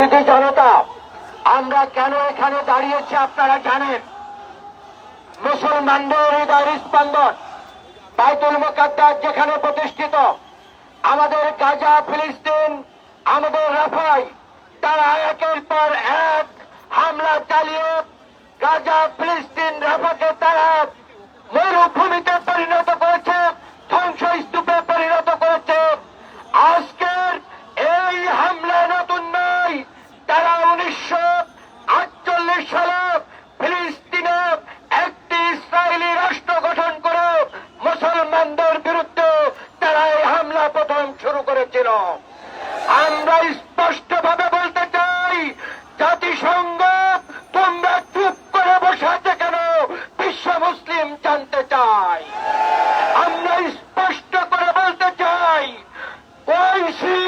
জনতা, আমরা কেন এখানে দাঁড়িয়েছি আপনারা জানেন? মুসলমানদের হৃদয় স্পন্দন, বাইতুল মোকাদ্দার যেখানে প্রতিষ্ঠিত, আমাদের গাজা, ফিলিস্তিন, আমাদের রাফাই, তারা একের পর এক হামলা চালিয়ে গাজা, ফিলিস্তিন প্রথম শুরু করেছিল। আমরা স্পষ্ট ভাবে বলতে চাই, জাতিসংঘ, তোমরা চুপ করে বসে আছে কেন? বিশ্ব মুসলিম জানতে চাই। আমরা স্পষ্ট করে বলতে চাই ওইসি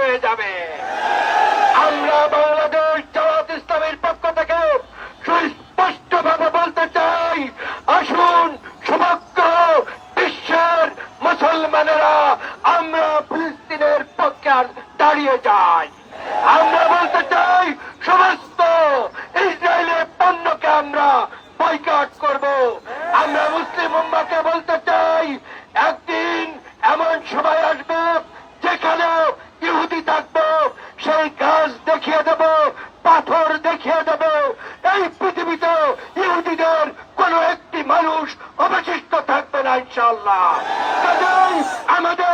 হয়ে যাবে। আমরা বাংলাদেশ জামাত ইসলামের পক্ষ থেকে সুস্পষ্ট ভাবে বলতে চাই, আসুন সমগ্র বিশ্বের মুসলমানেরা আমরা ফিলিস্তিনের পক্ষে দাঁড়িয়ে যাই। আমরা বলতে চাই, সমস্ত ইসরায়েলের পণ্যকে আমরা বয়কট করব। আমরা মুসলিম ঘাস দেখিয়ে দেব, পাথর দেখিয়ে দেব। এই পৃথিবীতে ইহুদিদের কোন একটি মানুষ অবশিষ্ট থাকবে না ইনশাল্লাহ আমাদের